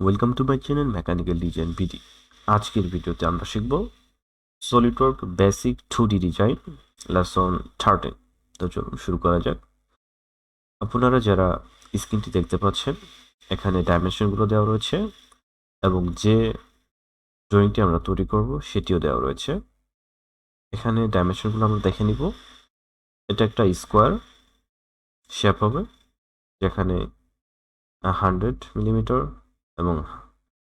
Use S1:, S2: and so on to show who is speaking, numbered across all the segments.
S1: Welcome to my channel mechanical design BD আজকের ভিডিওতে আমরা শিখব solidwork basic two D design lesson thirteen তো চলুন শুরু করা যাক। আপনারা যারা স্ক্রিনটি দেখতে পাচ্ছেন, এখানে ডাইমেনশনগুলো দেওয়া রয়েছে এবং যে ড্রয়িংটি আমরা তৈরি করব, সেটিও দেওয়া রয়েছে। এখানে ডাইমেনশনগুলো আমরা দেখে নিব। এটা একটা স্কোয়ার শেপ হবে, যেখানে হান্ড্রেড মিলিমিটার এবং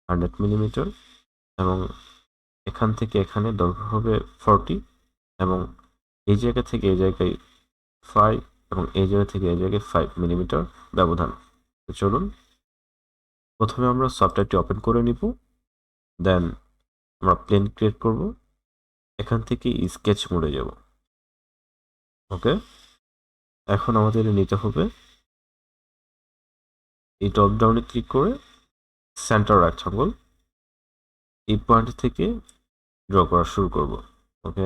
S1: হান্ড্রেড মিলিমিটার এবং এখান থেকে এখানে দৈর্ঘ্য হবে ফর্টি এবং এই জায়গা থেকে এই জায়গায় ফাইভ এবং এই জায়গা থেকে এই জায়গায় ফাইভ মিলিমিটার ব্যবধান। চলুন, প্রথমে আমরা সফটওয়্যারটি ওপেন করে নিব দেন আমরা প্লেন ক্রিয়েট করব, এখান থেকে স্কেচ মোডে যাব। ওকে এখন আমাদের নিতে হবে এই টপ ডাউনে ক্লিক করে সেন্টার রেক্টাঙ্গল এই পয়েন্ট থেকে ড্র করা শুরু করব ওকে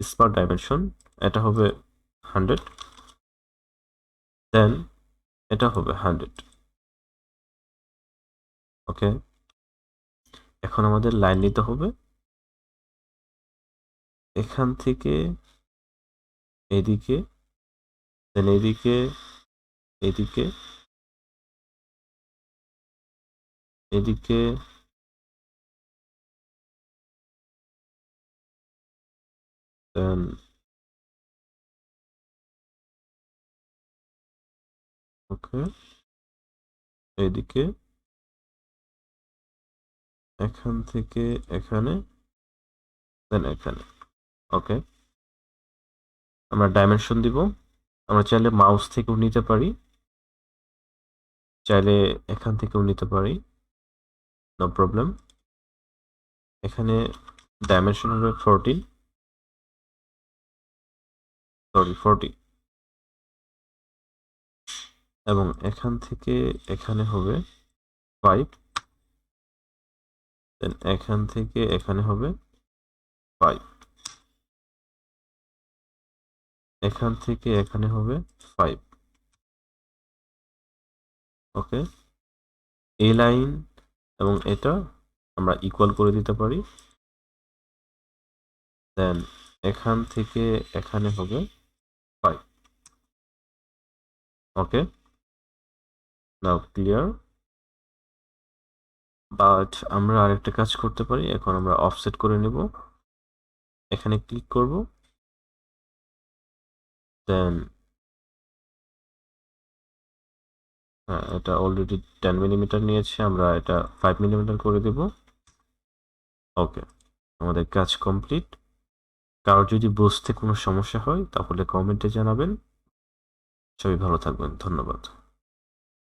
S1: স্পার ডাইমেনশন এটা হবে হান্ড্রেড দেন এটা হবে হান্ড্রেড ওকে এখন আমাদের লাইন নিতে হবে। এখান থেকে এদিকে দেন এদিকে এদিকে এদিকে ওকে, এদিকে এখান থেকে এখানে, দেন এখানে, ওকে। আমরা ডাইমেনশন দিব। আমরা চাইলে মাউস থেকেও নিতে পারি। চাইলে এখান থেকেও নিতে পারি। নো প্রবলেম এখানে ডাইমেনশন হবে ফোরটিন সরি ফোরটি এবং এখান থেকে এখানে হবে ফাইভ দেন এখান থেকে এখানে হবে ফাইভ এখান থেকে এখানে হবে ফাইভ ওকে এই লাইন এবং এটা আমরা ইকুয়াল করে দিতে পারি। দেন এখান থেকে এখানে হবে five okay now clear but আমরা আরেকটা কাজ করতে পারি। এখন আমরা অফসেট করে নেব। এখানে ক্লিক করব। দেন হ্যাঁ এটা অলরেডি টেন মিলিমিটার নিয়েছে, আমরা এটা ফাইভ মিলিমিটার করে দেব। ওকে আমাদের কাজ কমপ্লিট কারোর যদি বুঝতে কোনো সমস্যা হয়, তাহলে কমেন্টে জানাবেন। সবই ভালো থাকবেন, ধন্যবাদ।